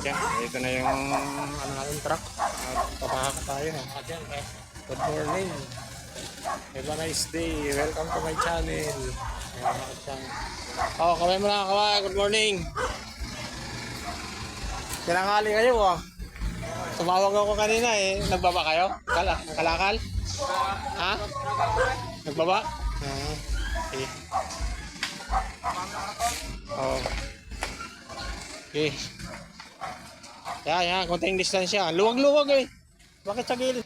kadyan. Ito na yung ano natin truck. At papahaka tayo. Eh, Good morning. Have a nice day. Welcome to my channel. Oh, kaway mo na kaway. Good morning. Tinanghali kayo ah. Tumawag ako kanina eh. Nagbaba kayo? Kala, kalakal? Ha? Nagbaba? Ah, okay. Oh. Okay. Yan, yan. Konting distansya. Luwag-luwag eh. Bakit sa gilid?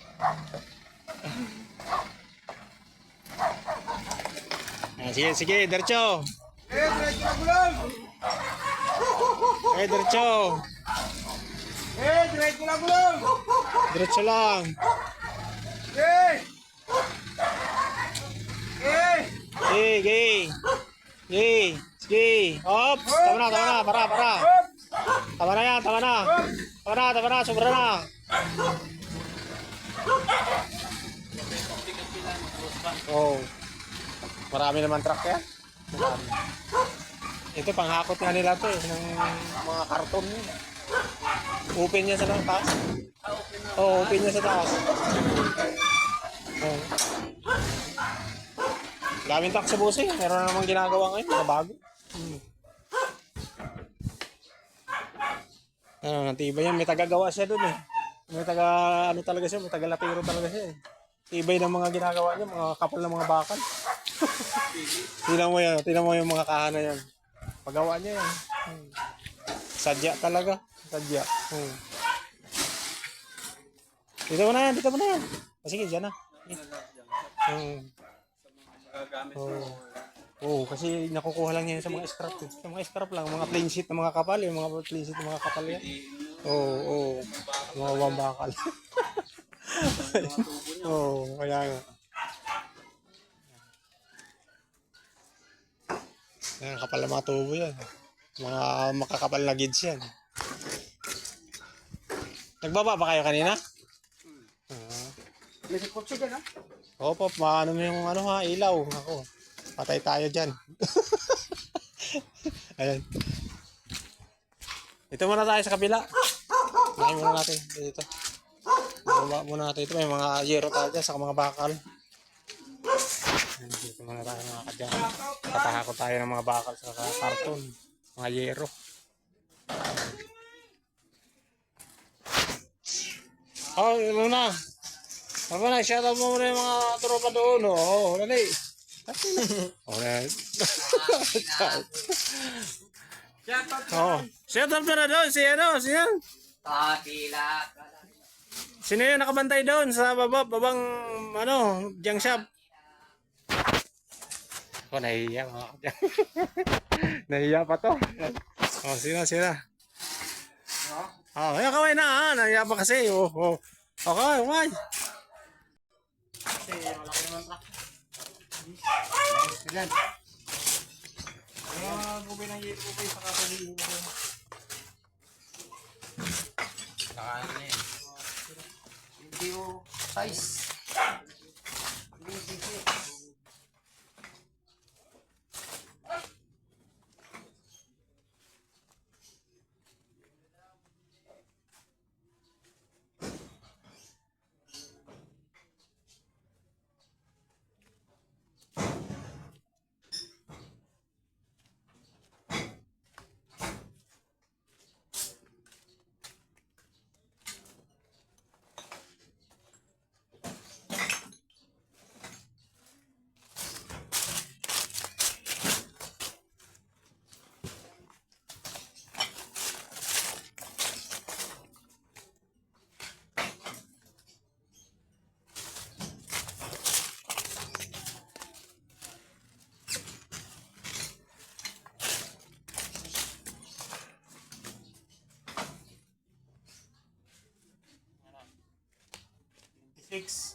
Ah, sige, sige. Diretso. Eh, diretso na gulong! Eh, diretso. Eh, diretso na gulong! Diretso lang. Eh! Eh! Sige. Sige. Sige. Hop. Tama na, tama na. Para, para. Tama na yan, tama na. Hop! Tama na, tama na. Sobra na. Oh. Marami naman truck yan. Marami. Ito, panghakot nga nila to eh, ng mga karton. Open yan sa taas. Oh, open yan sa taas. Oh. Daming truck sa busing. Meron na namang ginagawa ngayon, na bago. Hmm. Ano, natibay yan. May tagagawa siya dun eh. May taga, ano talaga siya, may taga latiro talaga siya eh. Tibay ng mga ginagawa niya, mga kapal ng mga bakal. tingnan mo yan, tingnan mo yung mga kahana yan. Pagawa niya yan. Hmm. Sadya talaga. Sadya. Hmm. Dito mo na yan, dito mo na yan. Ah, sige, dyan na. Hmm. Oh. Oo, kasi nakukuha lang yan sa mga scrap. Eh. Sa mga scrap lang, mga plain sheet ng mga kapal, yung mga plain sheet ng mga kapal yan. Oo, oo. Mga wambakal. Oo, kaya nga. Yan, kapal na mga tubo yan. Mga makakapal na gids yan. Nagbaba ba kayo kanina? Ah. May kotse dyan, ha? Opo, maano mo yung ano ha, ilaw. Ako, patay tayo dyan. Ayan. Dito muna tayo sa kabila. Lain muna natin dito. Baba muna natin ito. May mga zero tayo dyan sa mga bakal. Dito muna tayo mga kadyan. Patahako tayo ng mga bakal sa karton. Mga yero. Oh, muna. Ako na, shout out mo muna yung mga tropa doon. Oo, oh, dali. Oh, na. Oo. Shout out na doon. Si ano, si yan. Kapila. Sino yun nakabantay doon sa baba, babang, ano, junk shop? Ako, nahihiya mga kadyang. nahihiya pa to. Oh, sino, sino? Oh, ayaw kaway na ha. Nahihiya pa kasi. Oh, oh. Okay, okay. Kasi malaki naman truck. Yan. Mga gubay ng gubay sa kapalihin mo. Saka ano yan? Video size. Six.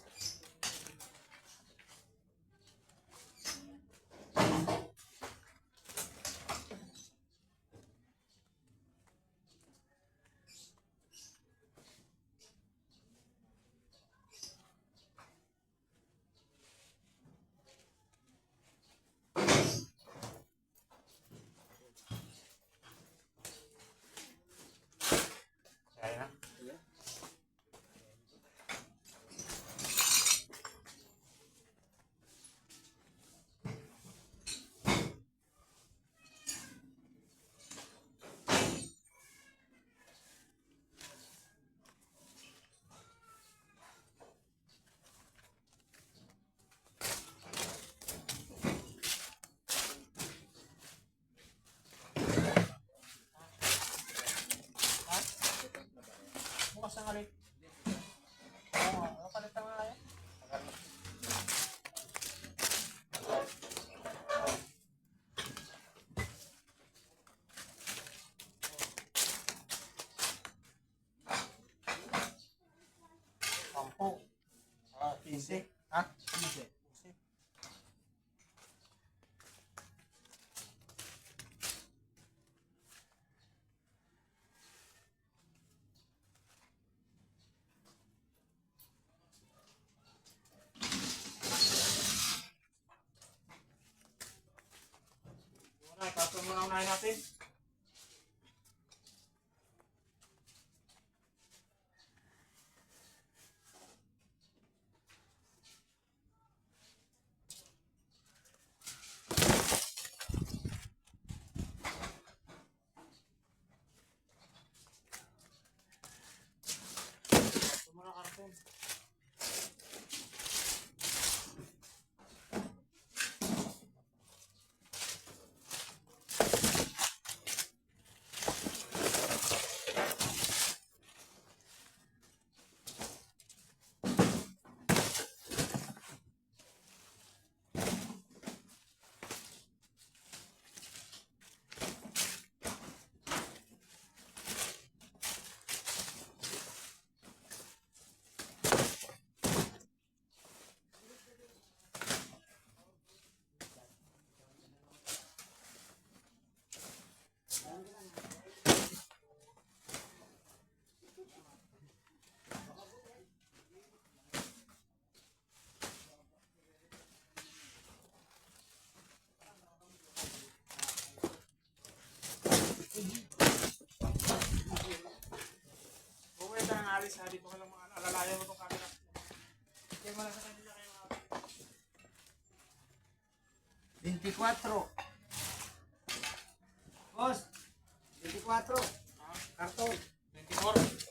Nakalit. Oo, nakalit na nga yan. Sampo. Ah, 15. Ha? 15. Kaso muna unahin natin. Kaso muna karton. Alis ha, dito ka lang mga alalayan mo itong camera. Kaya mo lang sa kanila kayo mga 24. Boss, 24. Karton. 24.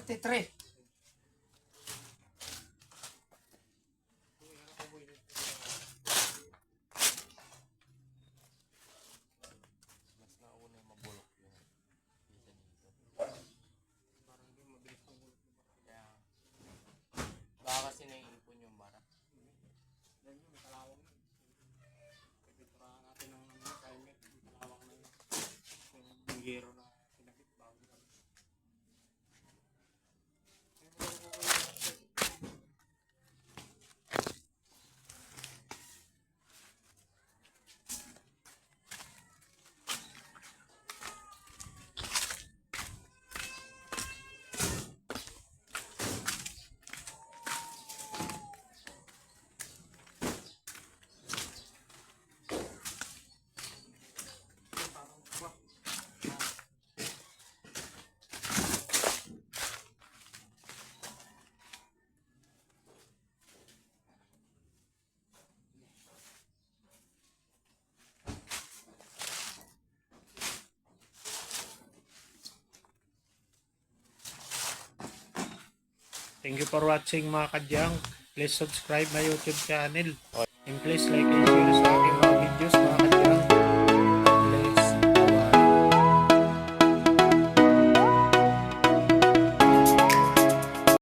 33. hero na Thank you for watching mga kadyang. Please subscribe my YouTube channel. And please like and share sa aking